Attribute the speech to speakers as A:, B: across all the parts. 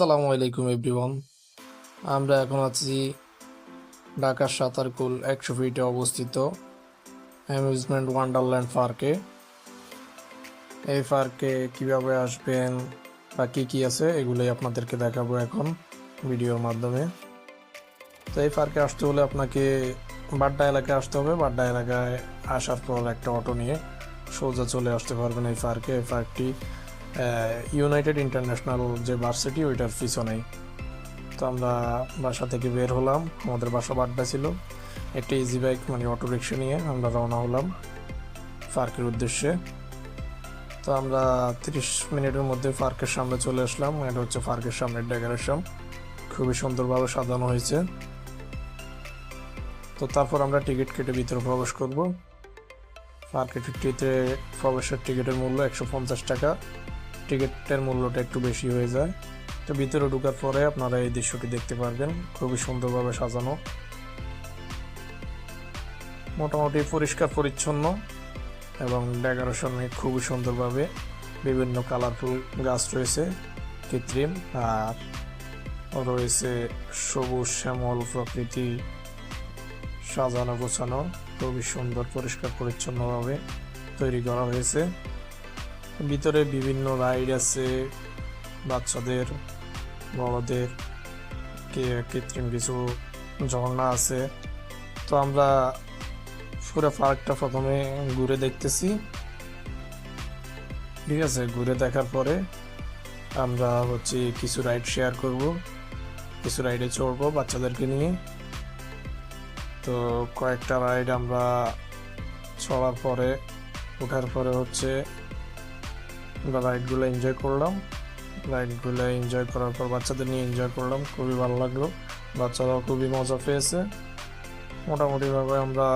A: আসসালামু আলাইকুম, এভরিওয়ান। আমরা এখন আছি ঢাকার সাঁতারকুল একশো ফিটে অবস্থিত অ্যামিউজমেন্ট ওয়ান্ডারল্যান্ড পার্কে। এই পার্কে কীভাবে আসবেন বা কী কী আছে, এগুলোই আপনাদেরকে দেখাবো এখন ভিডিওর মাধ্যমে। তো এই পার্কে আসতে হলে আপনাকে বাড্ডা এলাকায় আসতে হবে। বাড্ডা এলাকায় আসার পর একটা অটো নিয়ে সোজা চলে আসতে পারবেন এই পার্কে। এই পার্কটি ইউনাইটেড ইন্টারন্যাশনাল যে ভার্সিটি ওইটার পিছনেই। তো আমরা বাসা থেকে বের হলাম, আমাদের বাসা বাড্ডা ছিল। একটা ইজি বাইক মানে অটো রিক্সা নিয়ে আমরা রওনা হলাম পার্কের উদ্দেশ্যে। তো আমরা তিরিশ মিনিটের মধ্যে পার্কের সামনে চলে আসলাম, এটা হচ্ছে পার্কের সামনের ডেকোরেশন খুবই সুন্দরভাবে সাজানো হয়েছে। তো তারপর আমরা টিকিট কেটে ভিতরে প্রবেশ করব। টিকিটে প্রবেশের টিকিটের মূল্য একশো পঞ্চাশ টাকা। টিকিটের মূল্যটা একটু বেশি হয়ে যায়। তো ভিতরে ঢুকার পরে আপনারা এই দৃশ্যটি দেখতে পারবেন। খুবই সুন্দরভাবে সাজানো। মোটামুটি পরিষ্কার, পরিচ্ছন্ন এবং ডেকোরেশনে খুবই সুন্দরভাবে বিভিন্ন কালারফুল গাছ রয়েছে, কৃত্রিম আর রয়েছে সবুজ, শ্যামল প্রকৃতি, সাজানো গোছানো, খুবই সুন্দর, পরিষ্কার, পরিচ্ছন্নভাবে তৈরি করা হয়েছে। ভিতরে বিভিন্ন রাইড আছে বাচ্চাদের বড়দের কৃত্রিম কিছু ঝর্ণা আছে। তো আমরা পুরো পার্কটা প্রথমে ঘুরে দেখতেছি। ঠিক আছে, ঘুরে দেখার পরে আমরা হচ্ছে কিছু রাইড শেয়ার করব, কিছু রাইডে চড়বো বাচ্চাদেরকে নিয়ে। তো কয়েকটা রাইড আমরা চড়ার পরে, ওঠার পরে হচ্ছে আমরা রাইডগুলো এনজয় করলাম। রাইডগুলো এনজয় করার পর বাচ্চাদের নিয়ে এনজয় করলাম, খুবই ভালো লাগল। বাচ্চারাও খুবই মজা পেয়েছে। মোটামুটিভাবে আমরা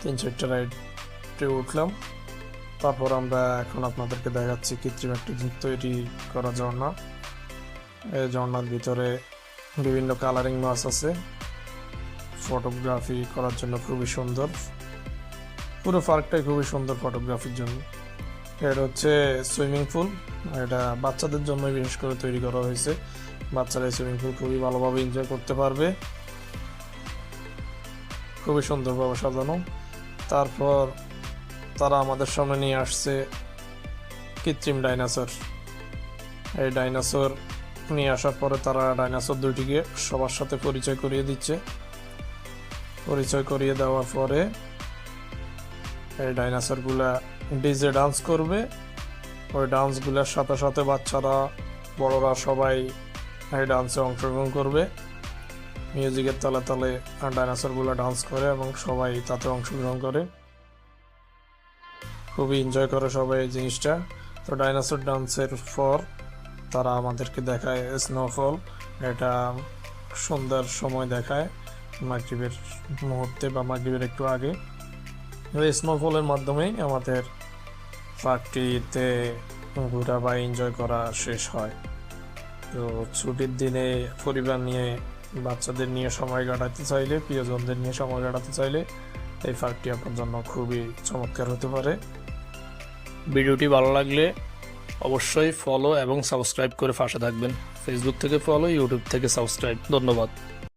A: তিন চারটে রাইডে উঠলাম। তারপর আমরা এখন আপনাদেরকে দেখাচ্ছি কৃত্রিম একটি জিনিস তৈরি করা ঝর্ণা। এই ঝর্ণার ভিতরে বিভিন্ন কালারিং মাছ আছে। ফটোগ্রাফি করার জন্য খুবই সুন্দর। পুরো পার্কটাই খুবই সুন্দর ফটোগ্রাফির জন্য। এটা হচ্ছে সুইমিং পুল। এটা বাচ্চাদের জন্য বিশেষ করে তৈরি করা হয়েছে। বাচ্চারা এই সুইমিং পুল খুবই ভালোভাবে এনজয় করতে পারবে। খুবই সুন্দরভাবে সাজানো। তারপর তারা আমাদের সামনে নিয়ে আসছে কৃত্রিম ডাইনোসর। এই ডাইনোসর নিয়ে আসার পরে তারা ডাইনোসর দুটিকে সবার সাথে পরিচয় করিয়ে দিচ্ছে। পরিচয় করিয়ে দেওয়ার পরে এই ডাইনোসরগুলা ডিজে ডান্স করবে। ওই ডান্সগুলোর সাথে সাথে বাচ্চারা, বড়রা সবাই এই ডান্সে অংশগ্রহণ করবে। মিউজিকের তালে তালে ডাইনোসরগুলো ডান্স করে এবং সবাই তাতে অংশগ্রহণ করে। খুবই এনজয় করে সবাই এই জিনিসটা। তো ডাইনোসর ডান্সের পর তারা আমাদেরকে দেখায় স্নোফল এটা সন্ধ্যার সময় দেখায় মাগরিবের মুহূর্তে বা মাগরিবের একটু আগে। স্নোফলের মাধ্যমেই আমাদের পার্কটিতে ঘোরা বা এনজয় করা শেষ হয়। তো ছুটির দিনে পরিবার নিয়ে, বাচ্চাদের নিয়ে সময় কাটাতে চাইলে, প্রিয়জনদের নিয়ে সময় কাটাতে চাইলে এই পার্কটি আপনার জন্য খুবই চমৎকার হতে পারে। ভিডিওটি ভালো লাগলে অবশ্যই ফলো এবং সাবস্ক্রাইব করে পাশে থাকবেন। ফেসবুক থেকে ফলো ইউটিউব থেকে সাবস্ক্রাইব ধন্যবাদ।